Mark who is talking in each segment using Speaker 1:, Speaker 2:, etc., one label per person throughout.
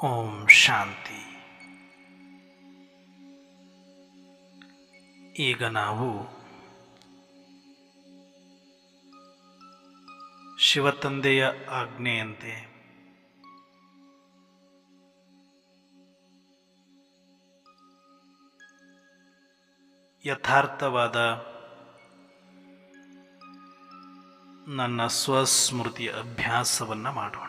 Speaker 1: ಓಂ ಶಾಂತಿ. ಈಗ ನಾವು ಶಿವತಂದೆಯ ಆಜ್ಞೆಯಂತೆ ಯಥಾರ್ಥವಾದ ನನ್ನ ಸ್ವಸ್ಮೃತಿಯ ಅಭ್ಯಾಸವನ್ನು ಮಾಡೋಣ.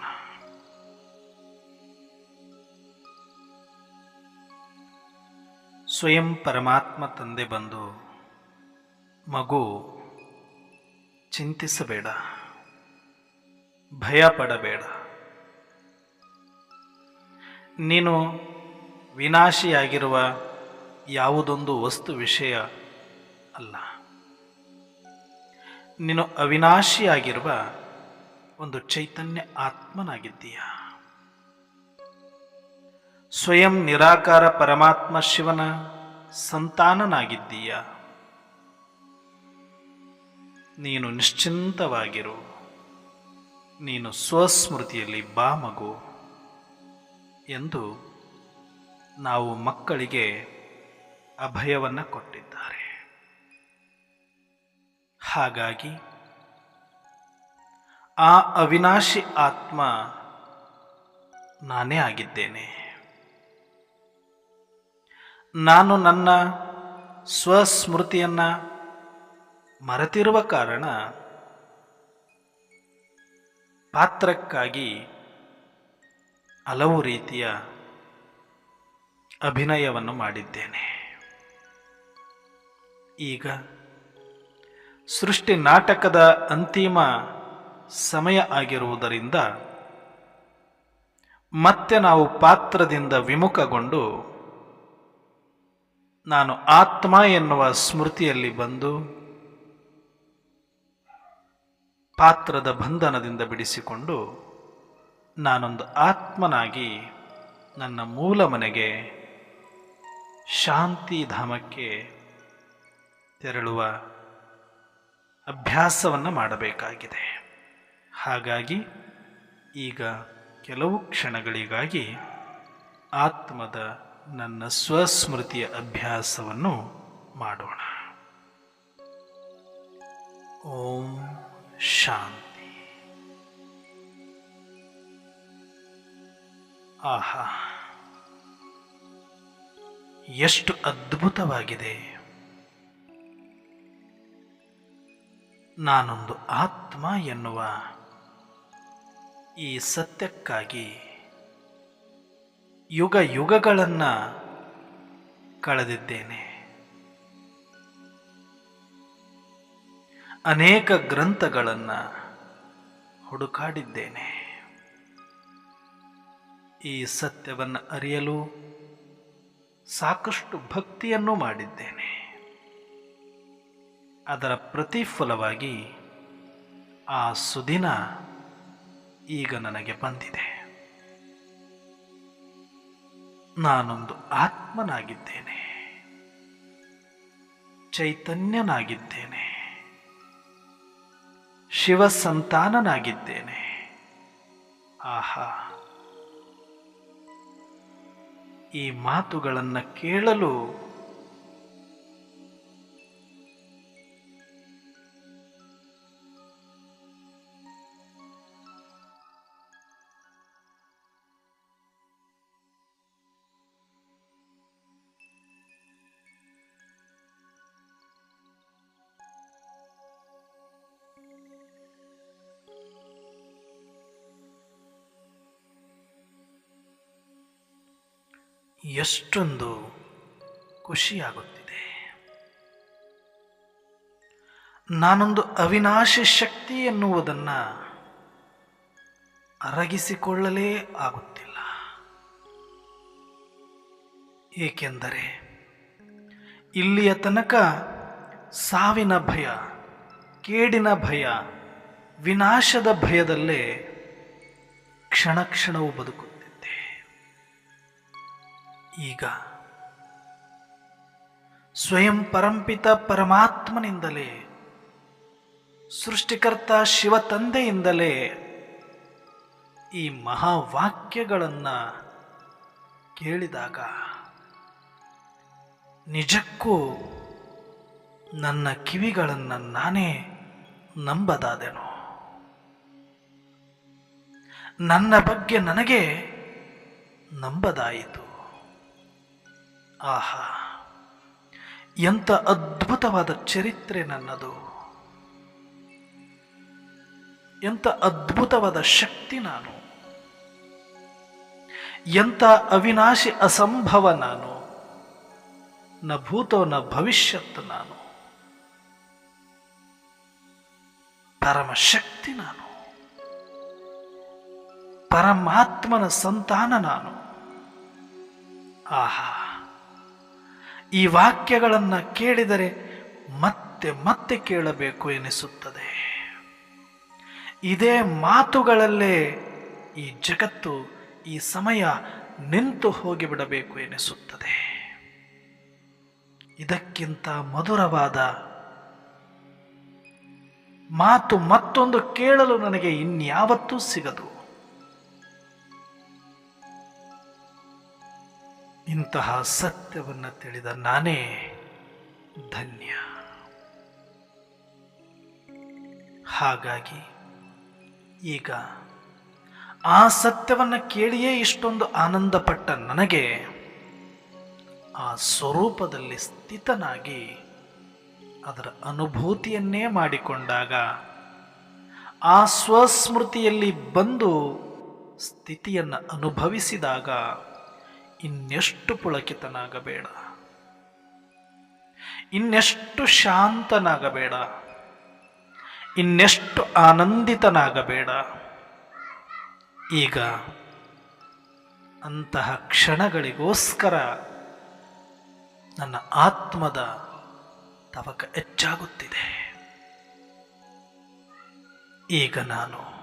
Speaker 1: ಸ್ವಯಂ ಪರಮಾತ್ಮ ತಂದೆ ಬಂದು ಮಗು ಚಿಂತಿಸಬೇಡ ಭಯ ಪಡಬೇಡ ನೀನು ವಿನಾಶಿಯಾಗಿರುವ ಯಾವುದೊಂದು ವಸ್ತು ವಿಷಯ ಅಲ್ಲ. ನೀನು ಅವಿನಾಶಿಯಾಗಿರುವ ಒಂದು ಚೈತನ್ಯ ಆತ್ಮನಾಗಿದ್ದೀಯ? ಸ್ವಯಂ ನಿರಾಕಾರ ಪರಮಾತ್ಮ ಶಿವನ ಸಂತಾನನಾಗಿದ್ದೀಯ? ನೀನು ನಿಶ್ಚಿಂತವಾಗಿರು. ನೀನು ಸ್ವಸ್ಮೃತಿಯಲ್ಲಿ ಬಾ ಮಗು ಎಂದು ನಾವು ಮಕ್ಕಳಿಗೆ ಅಭಯವನ್ನು ಕೊಟ್ಟಿದ್ದಾರೆ. ಹಾಗಾಗಿ ಆ ಅವಿನಾಶಿ ಆತ್ಮ ನಾನೇ ಆಗಿದ್ದೇನೆ. ನಾನು ನನ್ನ ಸ್ವಸ್ಮೃತಿಯನ್ನು ಮರೆತಿರುವ ಕಾರಣ ಪಾತ್ರಕ್ಕಾಗಿ ಹಲವು ರೀತಿಯ ಅಭಿನಯವನ್ನು ಮಾಡಿದ್ದೇನೆ. ಈಗ ಸೃಷ್ಟಿ ನಾಟಕದ ಅಂತಿಮ ಸಮಯ ಆಗಿರುವುದರಿಂದ ಮತ್ತೆ ನಾವು ಪಾತ್ರದಿಂದ ವಿಮುಖಗೊಂಡು ನಾನು ಆತ್ಮ ಎನ್ನುವ ಸ್ಮೃತಿಯಲ್ಲಿ ಬಂದು ಪಾತ್ರದ ಬಂಧನದಿಂದ ಬಿಡಿಸಿಕೊಂಡು ನಾನೊಂದು ಆತ್ಮನಾಗಿ ನನ್ನ ಮೂಲ ಮನೆಗೆ ಶಾಂತಿಧಾಮಕ್ಕೆ ತೆರಳುವ ಅಭ್ಯಾಸವನ್ನು ಮಾಡಬೇಕಾಗಿದೆ. ಹಾಗಾಗಿ ಈಗ ಕೆಲವು ಕ್ಷಣಗಳಿಗಾಗಿ ಆತ್ಮದ ನನ್ನ ಸ್ವಸ್ಮೃತಿಯ ಅಭ್ಯಾಸವನ್ನು ಮಾಡೋಣ. ಓಂ ಶಾಂತಿ. ಆಹಾ. ಎಷ್ಟು ಅದ್ಭುತವಾಗಿದೆ. ನಾನೊಂದು ಆತ್ಮ ಎನ್ನುವ ಈ ಸತ್ಯಕ್ಕಾಗಿ ಯುಗ ಯುಗಗಳನ್ನು ಕಳೆದಿದ್ದೇನೆ. ಅನೇಕ ಗ್ರಂಥಗಳನ್ನು ಹುಡುಕಾಡಿದ್ದೇನೆ. ಈ ಸತ್ಯವನ್ನು ಅರಿಯಲು ಸಾಕಷ್ಟು ಭಕ್ತಿಯನ್ನು ಮಾಡಿದ್ದೇನೆ. ಅದರ ಪ್ರತಿಫಲವಾಗಿ ಆ ಸುದಿನ ಈಗ ನನಗೆ ಬಂದಿದೆ. ನಾನೊಂದು ಆತ್ಮನಾಗಿದ್ದೇನೆ. ಚೈತನ್ಯನಾಗಿದ್ದೇನೆ. ಶಿವ ಸಂತಾನನಾಗಿದ್ದೇನೆ ಆಹಾ. ಈ ಮಾತುಗಳನ್ನು ಕೇಳಲು ಎಷ್ಟೊಂದು ಖುಷಿಯಾಗುತ್ತಿದೆ. ನಾನೊಂದು ಅವಿನಾಶಿ ಶಕ್ತಿ ಎನ್ನುವುದನ್ನು ಅರಗಿಸಿಕೊಳ್ಳಲೇ ಆಗುತ್ತಿಲ್ಲ. ಏಕೆಂದರೆ ಇಲ್ಲಿಯ ತನಕ ಸಾವಿನ ಭಯ, ಕೇಡಿನ ಭಯ, ವಿನಾಶದ ಭಯದಲ್ಲೇ ಕ್ಷಣ ಕ್ಷಣವು ಬದುಕುತ್ತಿದ್ದೆ ಈಗ ಸ್ವಯಂ ಪರಂಪಿತ ಪರಮಾತ್ಮನಿಂದಲೇ, ಸೃಷ್ಟಿಕರ್ತ ಶಿವ ತಂದೆಯಿಂದಲೇ ಈ ಮಹಾವಾಕ್ಯಗಳನ್ನು ಕೇಳಿದಾಗ ನಿಜಕ್ಕೂ ನನ್ನ ಕಿವಿಗಳನ್ನು ನಾನೇ ನಂಬದಾದೆನು? ನನ್ನ ಬಗ್ಗೆ ನನಗೆ ನಂಬದಾಯಿತು. ಆಹಾ ಎಂತ ಅದ್ಭುತವಾದ ಚರಿತ್ರೆ ನನ್ನದು. ಎಂಥ ಅದ್ಭುತವಾದ ಶಕ್ತಿ ನಾನು. ಎಂಥ ಅವಿನಾಶಿ ಅಸಂಭವ ನಾನು. ನ ಭೂತೋ, ನ ಭವಿಷ್ಯತ್ ನಾನು. ಪರಮ ಶಕ್ತಿ ನಾನು. ಪರಮಾತ್ಮನ ಸಂತಾನ ನಾನು. ಆಹಾ. ಈ ವಾಕ್ಯಗಳನ್ನು ಕೇಳಿದರೆ ಮತ್ತೆ ಮತ್ತೆ ಕೇಳಬೇಕು ಎನಿಸುತ್ತದೆ. ಇದೇ ಮಾತುಗಳಲ್ಲೇ ಈ ಜಗತ್ತು, ಈ ಸಮಯ ನಿಂತು ಹೋಗಿಬಿಡಬೇಕು ಎನಿಸುತ್ತದೆ. ಇದಕ್ಕಿಂತ ಮಧುರವಾದ ಮಾತು ಮತ್ತೊಂದು ಕೇಳಲು ನನಗೆ ಇನ್ಯಾವತ್ತೂ ಸಿಗದು. ಇಂತಹ ಸತ್ಯವನ್ನು ತಿಳಿದ ನಾನೇ ಧನ್ಯ. ಹಾಗಾಗಿ ಈಗ ಆ ಸತ್ಯವನ್ನು ಕೇಳಿಯೇ ಇಷ್ಟೊಂದು ಆನಂದಪಟ್ಟ ನನಗೆ ಆ ಸ್ವರೂಪದಲ್ಲಿ ಸ್ಥಿತನಾಗಿ ಅದರ ಅನುಭೂತಿಯನ್ನೇ ಮಾಡಿಕೊಂಡಾಗ ಆ ಸ್ವಸ್ಮೃತಿಯಲ್ಲಿ ಬಂದು ಸ್ಥಿತಿಯನ್ನು ಅನುಭವಿಸಿದಾಗ ಇನ್ನೆಷ್ಟು ಪುಳಕಿತನಾಗಬೇಡ. ಇನ್ನೆಷ್ಟು ಶಾಂತನಾಗಬೇಡ. ಇನ್ನೆಷ್ಟು ಆನಂದಿತನಾಗಬೇಡ. ಈಗ ಅಂತಹ ಕ್ಷಣಗಳಿಗೋಸ್ಕರ ನನ್ನ ಆತ್ಮದ ತವಕ ಹೆಚ್ಚಾಗುತ್ತಿದೆ. ಈಗ ನಾನು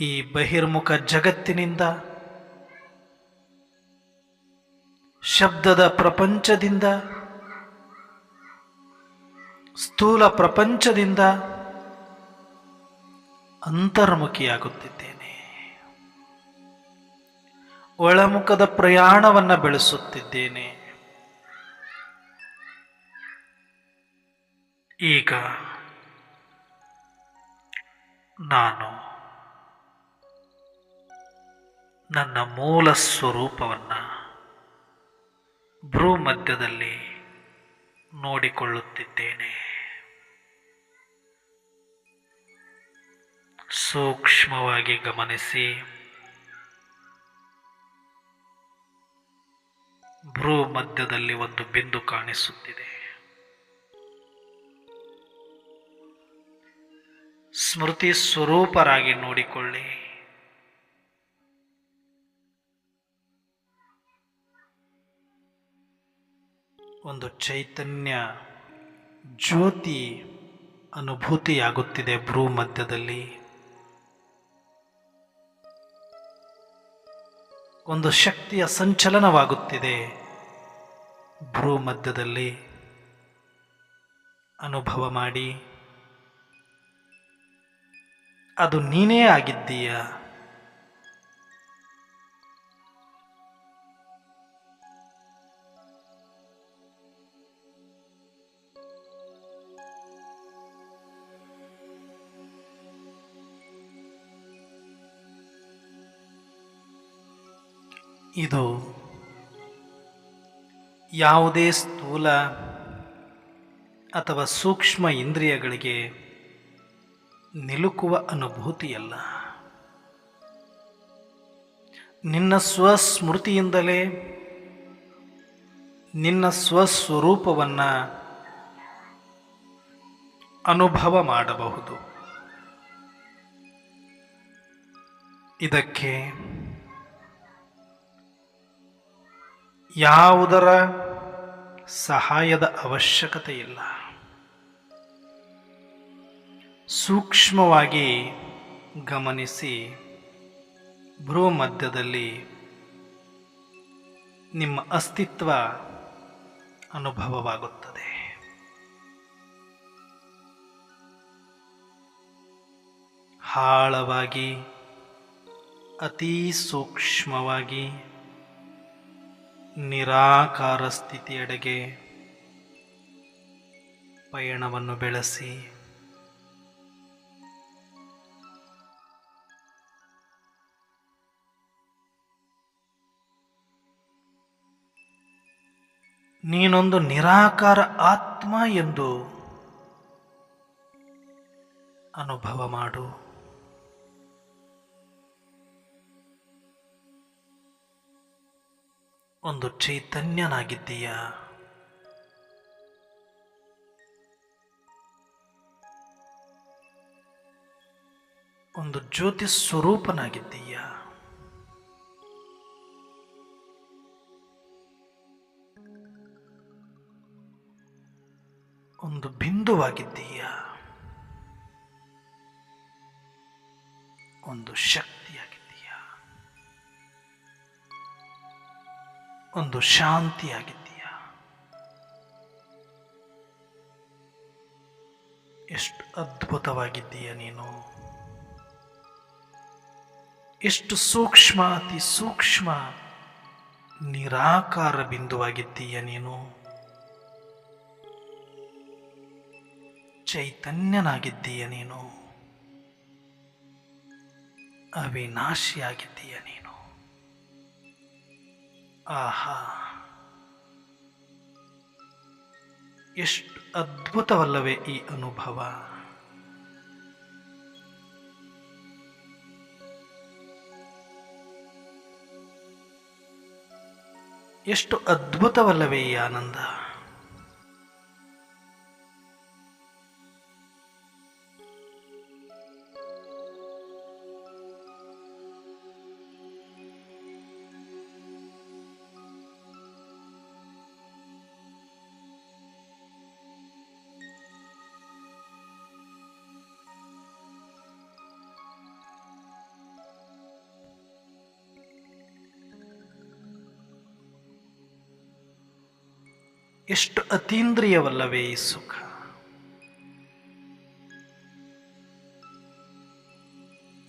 Speaker 1: ಈ ಬಹಿರ್ಮುಖ ಜಗತ್ತಿನಿಂದ ಶಬ್ದದ ಪ್ರಪಂಚದಿಂದ ಸ್ಥೂಲ ಪ್ರಪಂಚದಿಂದ ಅಂತರ್ಮುಖಿಯಾಗುತ್ತಿದ್ದೇನೆ. ಒಳಮುಖದ ಪ್ರಯಾಣವನ್ನು ಬೆಳೆಸುತ್ತಿದ್ದೇನೆ. ಈಗ ನಾನು ನನ್ನ ಮೂಲ ಸ್ವರೂಪವನ್ನು ಭ್ರೂ ಮಧ್ಯದಲ್ಲಿ ನೋಡಿಕೊಳ್ಳುತ್ತಿದ್ದೇನೆ. ಸೂಕ್ಷ್ಮವಾಗಿ ಗಮನಿಸಿ. ಭ್ರೂ ಮಧ್ಯದಲ್ಲಿ ಒಂದು ಬಿಂದು ಕಾಣಿಸುತ್ತಿದೆ. ಸ್ಮೃತಿ ಸ್ವರೂಪರಾಗಿ ನೋಡಿಕೊಳ್ಳಿ. ಒಂದು ಚೈತನ್ಯ ಜ್ಯೋತಿ ಅನುಭೂತಿಯಾಗುತ್ತಿದೆ ಭ್ರೂ ಮಧ್ಯದಲ್ಲಿ. ಒಂದು ಶಕ್ತಿಯ ಸಂಚಲನವಾಗುತ್ತಿದೆ ಭ್ರೂ ಮಧ್ಯದಲ್ಲಿ. ಅನುಭವ ಮಾಡಿ. ಅದು ನೀನೇ ಆಗಿದ್ದೀಯ? ಇದು ಯಾವುದೇ ಸ್ಥೂಲ ಅಥವಾ ಸೂಕ್ಷ್ಮ ಇಂದ್ರಿಯಗಳಿಗೆ ನಿಲುಕುವ ಅನುಭೂತಿಯಲ್ಲ. ನಿನ್ನ ಸ್ವಸ್ಮೃತಿಯಿಂದಲೇ ನಿನ್ನ ಸ್ವಸ್ವರೂಪವನ್ನು ಅನುಭವ ಮಾಡಬಹುದು. ಇದಕ್ಕೆ ಯಾವುದರ ಸಹಾಯದ ಅವಶ್ಯಕತೆ ಇಲ್ಲ ಸೂಕ್ಷ್ಮವಾಗಿ ಗಮನಿಸಿ ಭ್ರೂಮಧ್ಯದಲ್ಲಿ ನಿಮ್ಮ ಅಸ್ತಿತ್ವ ಅನುಭವವಾಗುತ್ತದೆ. ಆಳವಾಗಿ ಅತೀ ಸೂಕ್ಷ್ಮವಾಗಿ ನಿರಾಕಾರ ಸ್ಥಿತಿಯೆಡೆಗೆ ಪಯಣವನ್ನು ಬೆಳೆಸಿ. ನೀನೊಂದು ನಿರಾಕಾರ ಆತ್ಮ ಎಂದು ಅನುಭವ ಮಾಡು. ಒಂದು ಚೈತನ್ಯನಾಗಿದ್ದೀಯ? ಒಂದು ಜ್ಯೋತಿ ಸ್ವರೂಪನಾಗಿದ್ದೀಯ? ಒಂದು ಬಿಂದುವಾಗಿದ್ದೀಯ? ಒಂದು ಶಕ್ತಿಯಾಗಿದ್ದೀಯ ಒಂದು ಶಾಂತಿಯಾಗಿದ್ದೀಯ? ಎಷ್ಟು ಅದ್ಭುತವಾಗಿದ್ದೀಯ ನೀನು? ಎಷ್ಟು ಸೂಕ್ಷ್ಮ, ಅತಿ ಸೂಕ್ಷ್ಮ, ನಿರಾಕಾರ ಬಿಂದುವಾಗಿದ್ದೀಯ ನೀನು? ಚೈತನ್ಯನಾಗಿದ್ದೀಯ ನೀನು? ಅವಿನಾಶಿಯಾಗಿದ್ದೀಯ ನೀನು? ಆಹಾ. ಎಷ್ಟು ಅದ್ಭುತವಲ್ಲವೇ ಈ ಅನುಭವ. ಎಷ್ಟು ಅದ್ಭುತವಲ್ಲವೇ ಈ ಆನಂದ. ಎಷ್ಟು ಅತೀಂದ್ರಿಯವಲ್ಲವೇ ಈ ಸುಖ?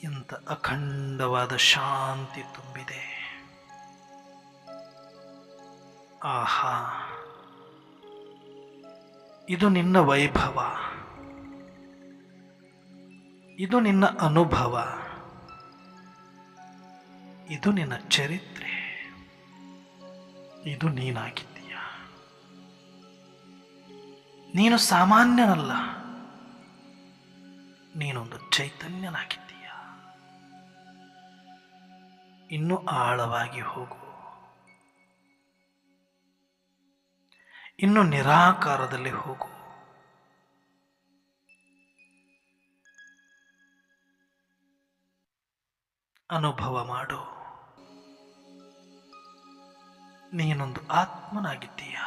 Speaker 1: ಎಂತ ಅಖಂಡವಾದ ಶಾಂತಿ ತುಂಬಿದೆ. ಆಹಾ, ಇದು ನಿನ್ನ ವೈಭವ. ಇದು ನಿನ್ನ ಅನುಭವ. ಇದು ನಿನ್ನ ಚರಿತ್ರೆ. ಇದು ನೀನಾಗಿದ್ದೀಯ ನೀನು ಸಾಮಾನ್ಯನಲ್ಲ. ನೀನೊಂದು ಚೈತನ್ಯನಾಗಿದ್ದೀಯ? ಇನ್ನೂ ಆಳವಾಗಿ ಹೋಗು. ಇನ್ನು ನಿರಾಕಾರದಲ್ಲಿ ಹೋಗು. ಅನುಭವ ಮಾಡು. ನೀನೊಂದು ಆತ್ಮನಾಗಿದ್ದೀಯ?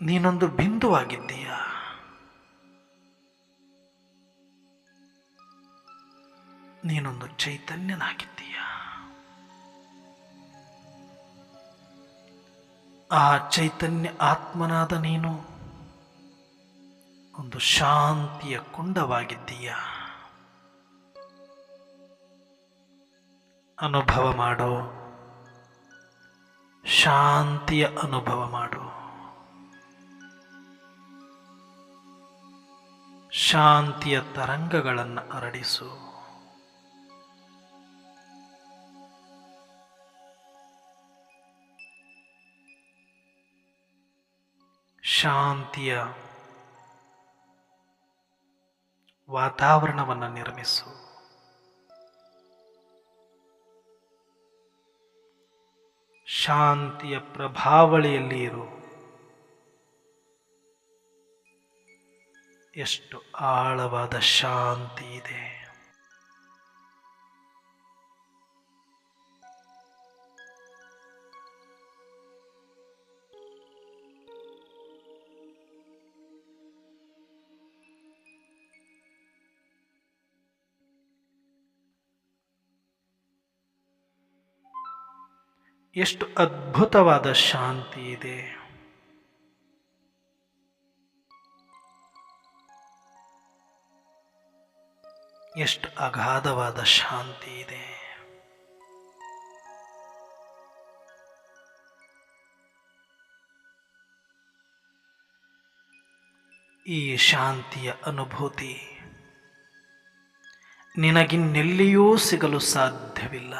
Speaker 1: ನೀನೊಂದು ಬಿಂದುವಾಗಿದ್ದೀಯ? ನೀನೊಂದು ಚೈತನ್ಯನಾಗಿದ್ದೀಯ? ಆ ಚೈತನ್ಯ ಆತ್ಮನಾದ ನೀನು ಒಂದು ಶಾಂತಿಯ ಕುಂಡವಾಗಿದ್ದೀಯ? ಅನುಭವ ಮಾಡು. ಶಾಂತಿಯ ಅನುಭವ ಮಾಡು. ಶಾಂತಿಯ ತರಂಗಗಳನ್ನು ಹರಡಿಸು. ಶಾಂತಿಯ ವಾತಾವರಣವನ್ನು ನಿರ್ಮಿಸು. ಶಾಂತಿಯ ಪ್ರಭಾವಳಿಯಲ್ಲಿ ಇರು. ಎಷ್ಟು ಆಳವಾದ ಶಾಂತಿ ಇದೆ. ಎಷ್ಟು ಅದ್ಭುತವಾದ ಶಾಂತಿ ಇದೆ. ಎಷ್ಟು ಅಗಾಧವಾದ ಶಾಂತಿ ಇದೆ. ಈ ಶಾಂತಿಯ ಅನುಭೂತಿ ನಿನಗಿನ್ನೆಲ್ಲಿಯೂ ಸಿಗಲು ಸಾಧ್ಯವಿಲ್ಲ.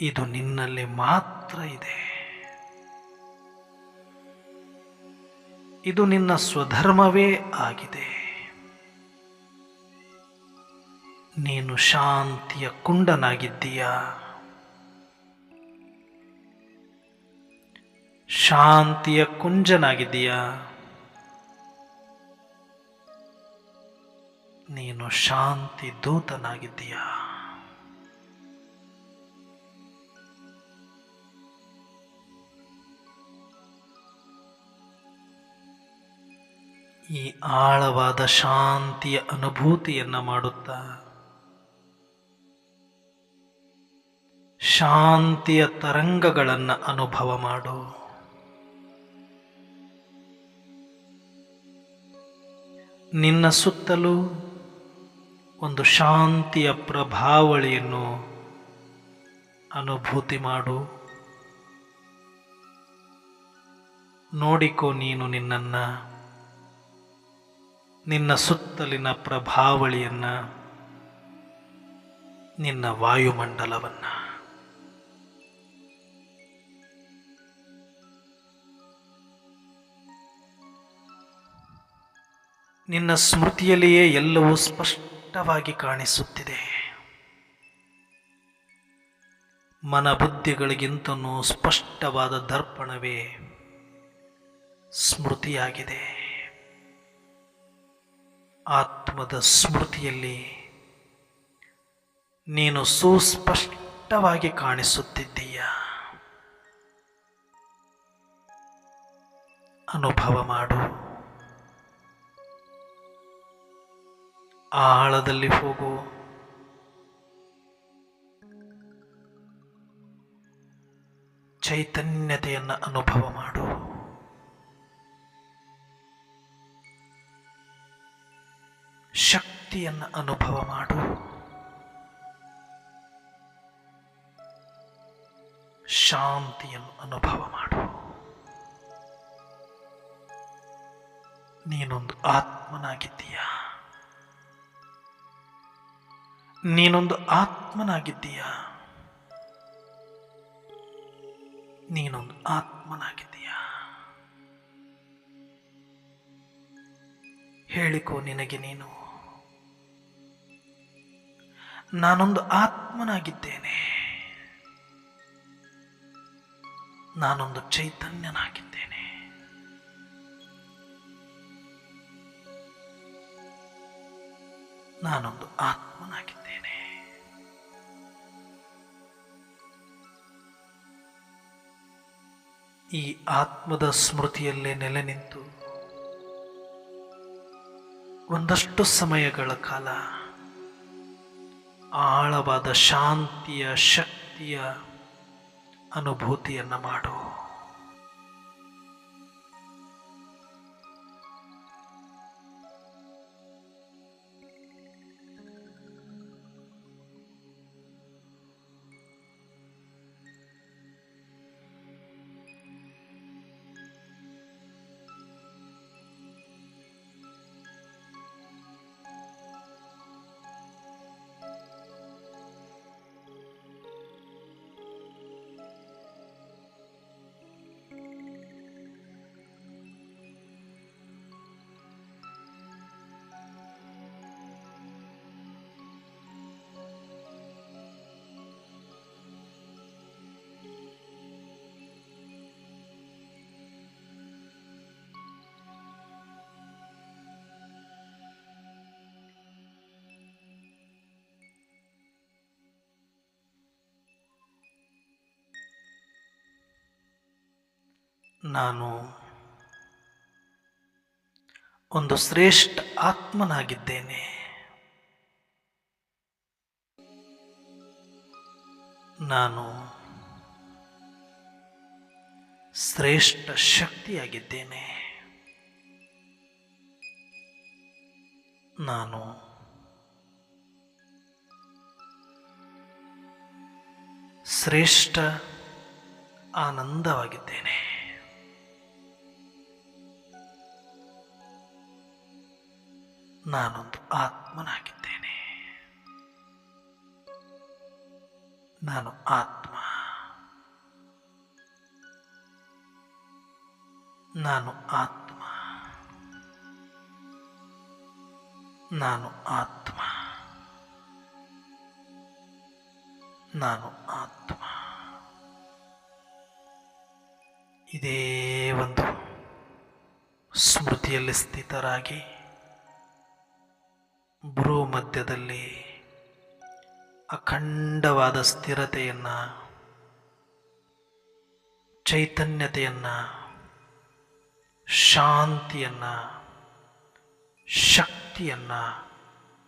Speaker 1: ಇದು ನಿನ್ನಲ್ಲಿ ಮಾತ್ರ ಇದೆ. ಇದು ನಿನ್ನ ಸ್ವಧರ್ಮವೇ ಆಗಿದೆ. ನೀನು ಶಾಂತಿಯ ಕುಂಡನಾಗಿದ್ದೀಯ? ಶಾಂತಿಯ ಕುಂಜನಾಗಿದ್ದೀಯ? ನೀನು ಶಾಂತಿ ದೂತನಾಗಿದ್ದೀಯ? ಈ ಆಳವಾದ ಶಾಂತಿಯ ಅನುಭೂತಿಯನ್ನ ಮಾಡುತ್ತಾ ಶಾಂತಿಯ ತರಂಗಗಳನ್ನು ಅನುಭವ ಮಾಡು. ನಿನ್ನ ಸುತ್ತಲೂ ಒಂದು ಶಾಂತಿಯ ಪ್ರಭಾವಳಿಯನ್ನು ಅನುಭೂತಿ ಮಾಡು. ನೋಡಿಕೋ ನೀನು ನಿನ್ನನ್ನು, ನಿನ್ನ ಸುತ್ತಲಿನ ಪ್ರಭಾವಳಿಯನ್ನು, ನಿನ್ನ ವಾಯುಮಂಡಲವನ್ನ. ನಿನ್ನ ಸ್ಮೃತಿಯಲ್ಲಿಯೇ ಎಲ್ಲವೂ ಸ್ಪಷ್ಟವಾಗಿ ಕಾಣಿಸುತ್ತಿದೆ. ಮನಬುದ್ಧಿಗಳಿಗಿಂತನೂ ಸ್ಪಷ್ಟವಾದ ದರ್ಪಣವೇ ಸ್ಮೃತಿಯಾಗಿದೆ. ಆತ್ಮದ ಸ್ಮೃತಿಯಲ್ಲಿ ನೀನು ಸುಸ್ಪಷ್ಟವಾಗಿ ಕಾಣಿಸುತ್ತಿದ್ದೀಯ. ಅನುಭವ ಮಾಡು. ಆಳದಲ್ಲಿ ಹೋಗು. ಚೈತನ್ಯತೆಯನ್ನು ಅನುಭವ ಮಾಡು. ಶಕ್ತಿಯನ್ನು ಅನುಭವ ಮಾಡು. ಶಾಂತಿಯನ್ನು ಅನುಭವ ಮಾಡು. ನೀನೊಂದು ಆತ್ಮನಾಗಿದ್ದೀಯ? ನೀನೊಂದು ಆತ್ಮನಾಗಿದ್ದೀಯ? ನೀನೊಂದು ಆತ್ಮನಾಗಿದ್ದೀಯ? ಹೇಳಿಕೋ ನಿನಗೆ ನೀನು. ನಾನೊಂದು ಆತ್ಮನಾಗಿದ್ದೇನೆ. ನಾನೊಂದು ಚೈತನ್ಯನಾಗಿದ್ದೇನೆ. ನಾನೊಂದು ಆತ್ಮನಾಗಿದ್ದೇನೆ. ಈ ಆತ್ಮದ ಸ್ಮೃತಿಯಲ್ಲೇ ನೆಲೆ ನಿಂತು ಒಂದಷ್ಟು ಸಮಯಗಳ ಕಾಲ ಆಳವಾದ ಶಾಂತಿಯ ಶಕ್ತಿಯ ಅನುಭೂತಿಯನ್ನು ಮಾಡು. ನಾನು ಒಂದು ಶ್ರೇಷ್ಠ ಆತ್ಮನಾಗಿದ್ದೇನೆ. ನಾನು ಶ್ರೇಷ್ಠ ಶಕ್ತಿಯಾಗಿದ್ದೇನೆ. ನಾನು ಶ್ರೇಷ್ಠ ಆನಂದವಾಗಿದ್ದೇನೆ. ನಾನೊಂದು ಆತ್ಮನಾಗಿದ್ದೇನೆ. ನಾನು ಆತ್ಮ. ನಾನು ಆತ್ಮ. ನಾನು ಆತ್ಮ. ನಾನು ಆತ್ಮ. ಇದೇ ಒಂದು ಸ್ಮೃತಿಯಲ್ಲಿ ಸ್ಥಿತರಾಗಿ ಮಧ್ಯದಲ್ಲಿ ಅಖಂಡವಾದ ಸ್ಥಿರತೆಯನ್ನು ಚೈತನ್ಯತೆಯನ್ನು ಶಾಂತಿಯನ್ನು ಶಕ್ತಿಯನ್ನು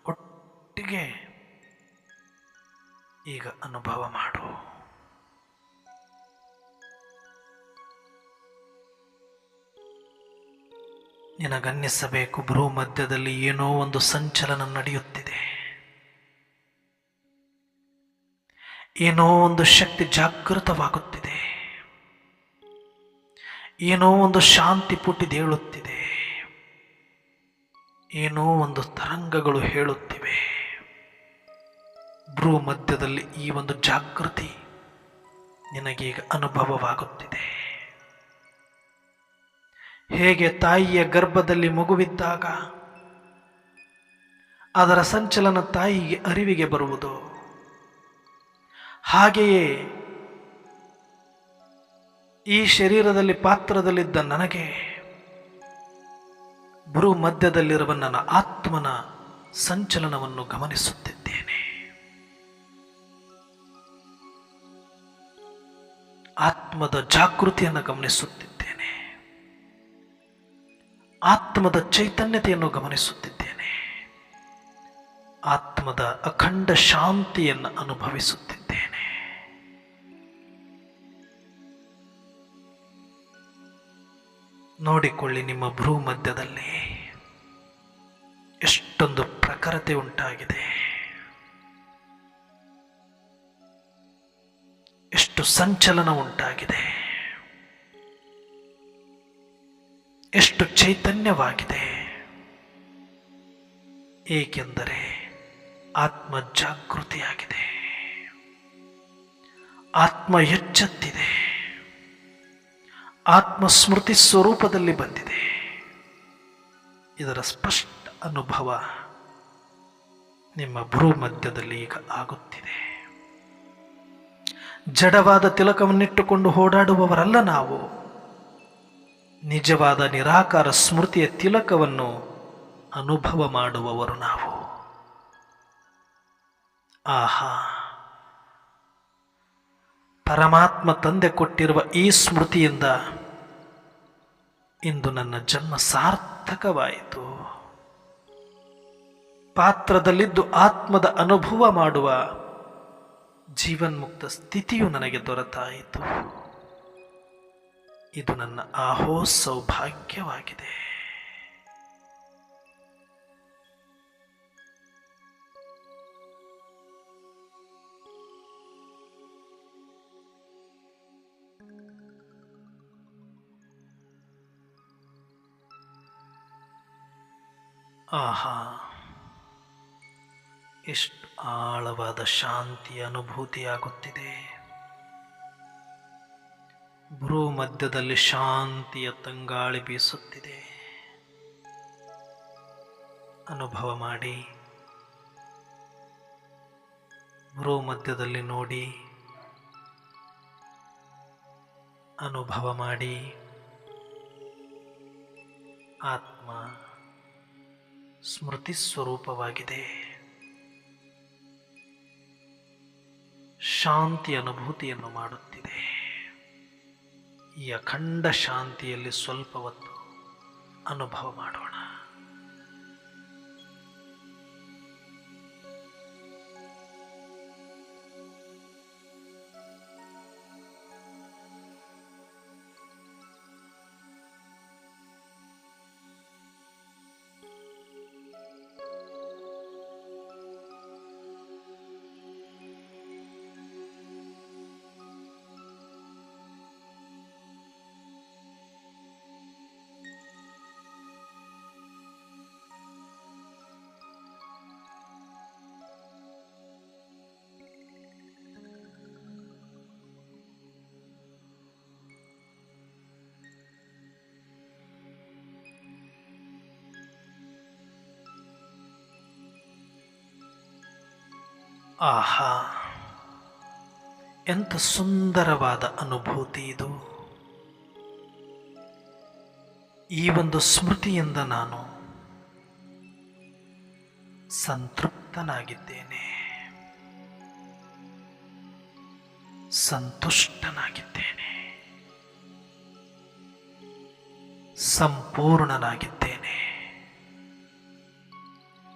Speaker 1: ಒಟ್ಟಿಗೆ ಈಗ ಅನುಭವ ಮಾಡು. ನಿನಗನ್ನಿಸಬೇಕು. ಭ್ರೂ ಮಧ್ಯದಲ್ಲಿ ಏನೋ ಒಂದು ಸಂಚಲನ ನಡೆಯುತ್ತಿದೆ. ಏನೋ ಒಂದು ಶಕ್ತಿ ಜಾಗೃತವಾಗುತ್ತಿದೆ. ಏನೋ ಒಂದು ಶಾಂತಿ ಪುಟಿದೇಳುತ್ತಿದೆ ಏನೋ ಒಂದು ತರಂಗಗಳು ಹೇಳುತ್ತಿವೆ. ಭ್ರೂ ಮಧ್ಯದಲ್ಲಿ ಈ ಒಂದು ಜಾಗೃತಿ ನಿನಗೀಗ ಅನುಭವವಾಗುತ್ತಿದೆ. ಹೇಗೆ ತಾಯಿಯ ಗರ್ಭದಲ್ಲಿ ಮಗುವಿದ್ದಾಗ ಅದರ ಸಂಚಲನ ತಾಯಿಗೆ ಅರಿವಿಗೆ ಬರುವುದು. ಹಾಗೆಯೇ ಈ ಶರೀರದಲ್ಲಿ ಪಾತ್ರದಲ್ಲಿದ್ದ ನನಗೆ ಬುರು ಮಧ್ಯದಲ್ಲಿರುವ ನನ್ನ ಆತ್ಮನ ಸಂಚಲನವನ್ನು ಗಮನಿಸುತ್ತಿದ್ದೇನೆ. ಆತ್ಮದ ಜಾಗೃತಿಯನ್ನು ಗಮನಿಸುತ್ತಿದ್ದೇನೆ. ಆತ್ಮದ ಚೈತನ್ಯತೆಯನ್ನು ಗಮನಿಸುತ್ತಿದ್ದೇನೆ. ಆತ್ಮದ ಅಖಂಡ ಶಾಂತಿಯನ್ನು ಅನುಭವಿಸುತ್ತಿದ್ದೇನೆ. ನೋಡಿಕೊಳ್ಳಿ ನಿಮ್ಮ ಭ್ರೂ ಮಧ್ಯದಲ್ಲಿ ಎಷ್ಟೊಂದು ಪ್ರಖರತೆ ಉಂಟಾಗಿದೆ. ಎಷ್ಟು ಸಂಚಲನ ಉಂಟಾಗಿದೆ. ಎಷ್ಟು ಚೈತನ್ಯವಾಗಿದೆ. ಏಕೆಂದರೆ ಆತ್ಮ ಜಾಗೃತಿಯಾಗಿದೆ ಆತ್ಮ ಎಚ್ಚೆತ್ತಿದೆ ಆತ್ಮ ಸ್ಮೃತಿ ಸ್ವರೂಪದಲ್ಲಿ ಬಂದಿದೆ. ಇದರ ಸ್ಪಷ್ಟ ಅನುಭವ ನಿಮ್ಮ ಭ್ರೂ ಮಧ್ಯದಲ್ಲಿ ಈಗ ಆಗುತ್ತಿದೆ. ಜಡವಾದ ತಿಲಕವನ್ನಿಟ್ಟುಕೊಂಡು ಓಡಾಡುವವರಲ್ಲ ನಾವು. ನಿಜವಾದ ನಿರಾಕಾರ ಸ್ಮೃತಿಯ ತಿಲಕವನ್ನು ಅನುಭವ ಮಾಡುವವರು ನಾವು. ಆಹಾ. ಪರಮಾತ್ಮ ತಂದೆ ಕೊಟ್ಟಿರುವ ಈ ಸ್ಮೃತಿಯಿಂದ ಇಂದು ನನ್ನ ಜನ್ಮ ಸಾರ್ಥಕವಾಯಿತು. ಪಾತ್ರದಲ್ಲಿದ್ದು ಆತ್ಮದ ಅನುಭವ ಮಾಡುವ ಜೀವನ್ಮುಕ್ತ ಸ್ಥಿತಿಯು ನನಗೆ ದೊರೆತಾಯಿತು. ಇದು ನನ್ನ ಆಹೋ ಸೌಭಾಗ್ಯವಾಗಿದೆ ಆಹಾ ಎಷ್ಟು ಆಳವಾದ ಶಾಂತಿ ಅನುಭೂತಿಯಾಗುತ್ತಿದೆ. ಭ್ರೂ ಮಧ್ಯದಲ್ಲಿ ಶಾಂತಿಯ ತಂಗಾಳಿ ಬೀಸುತ್ತಿದೆ. ಅನುಭವ ಮಾಡಿ. ಭ್ರೂ ಮಧ್ಯದಲ್ಲಿ ನೋಡಿ. ಅನುಭವ ಮಾಡಿ. ಆತ್ಮ ಸ್ಮೃತಿ ಸ್ವರೂಪವಾಗಿದೆ. ಶಾಂತಿ ಅನುಭೂತಿಯನ್ನು ಮಾಡುತ್ತಿದೆ. ಈ ಅಖಂಡ ಶಾಂತಿಯಲ್ಲಿ ಸ್ವಲ್ಪ ಹೊತ್ತು ಅನುಭವ ಮಾಡೋಣ. ಆಹಾ ಎಂಥ ಸುಂದರವಾದ ಅನುಭೂತಿ ಇದು. ಈ ಒಂದು ಸ್ಮೃತಿಯಿಂದ ನಾನು ಸಂತೃಪ್ತನಾಗಿದ್ದೇನೆ. ಸಂತುಷ್ಟನಾಗಿದ್ದೇನೆ. ಸಂಪೂರ್ಣನಾಗಿದ್ದೇನೆ.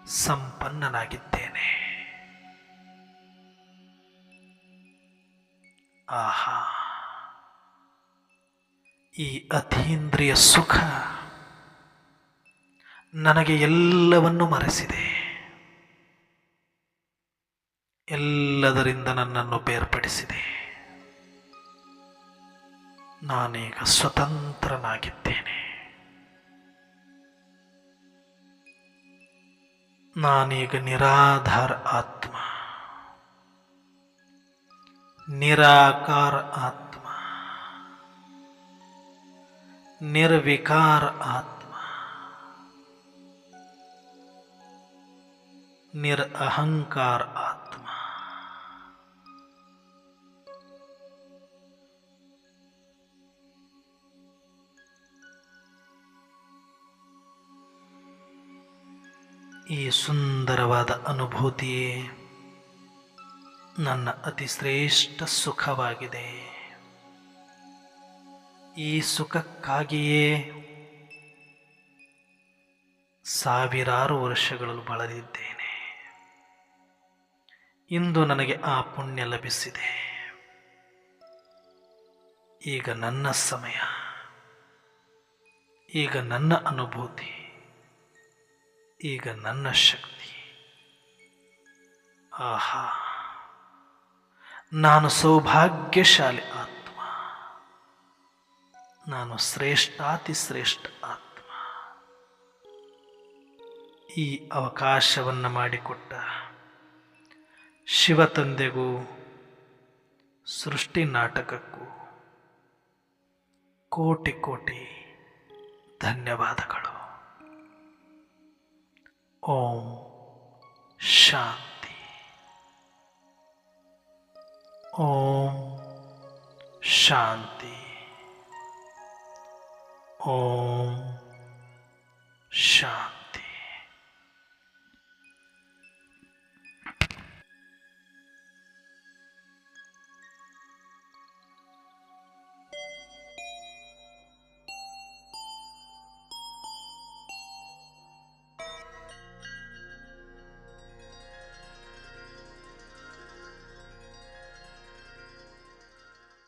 Speaker 1: ಸಂಪನ್ನನಾಗಿದ್ದೇನೆ. ಈ ಅತೀಂದ್ರಿಯ ಸುಖ ನನಗೆ ಎಲ್ಲವನ್ನು ಮರೆಸಿದೆ. ಎಲ್ಲದರಿಂದ ನನ್ನನ್ನು ಬೇರ್ಪಡಿಸಿದೆ. ನಾನೀಗ ಸ್ವತಂತ್ರನಾಗಿದ್ದೇನೆ. ನಾನೀಗ ನಿರಾಧಾರ ಆತ್ಮ. ನಿರಾಕಾರ ಆತ್ಮ. ನಿರ್ವಿಕಾರ ಆತ್ಮ. ನಿರ್ ಅಹಂಕಾರ ಆತ್ಮ. ಈ ಸುಂದರವಾದ ಅನುಭೂತಿಯೇ ನನ್ನ ಅತಿ ಶ್ರೇಷ್ಠ ಸುಖವಾಗಿದೆ. ಈ ಸುಖಕ್ಕಾಗಿಯೇ ಸಾವಿರಾರು ವರ್ಷಗಳಲ್ಲಿ ಬಳಲಿದ್ದೇನೆ. ಇಂದು ನನಗೆ ಆ ಪುಣ್ಯ ಲಭಿಸಿದೆ. ಈಗ ನನ್ನ ಸಮಯ. ಈಗ ನನ್ನ ಅನುಭೂತಿ. ಈಗ ನನ್ನ ಶಕ್ತಿ. ಆಹಾ. ನಾನು ಸೌಭಾಗ್ಯಶಾಲಿ ಆತ್ಮ. ನಾನು ಶ್ರೇಷ್ಠಾತಿ ಶ್ರೇಷ್ಠ ಆತ್ಮ. ಈ ಅವಕಾಶವನ್ನು ಮಾಡಿಕೊಟ್ಟ ಶಿವ ತಂದೆಗೂ, ಸೃಷ್ಟಿ ನಾಟಕಕ್ಕೂ ಕೋಟಿ ಕೋಟಿ ಧನ್ಯವಾದಗಳು. ಓಂ ಶಾಂತಿ. ಓಂ ಶಾಂತಿ. Om Shah.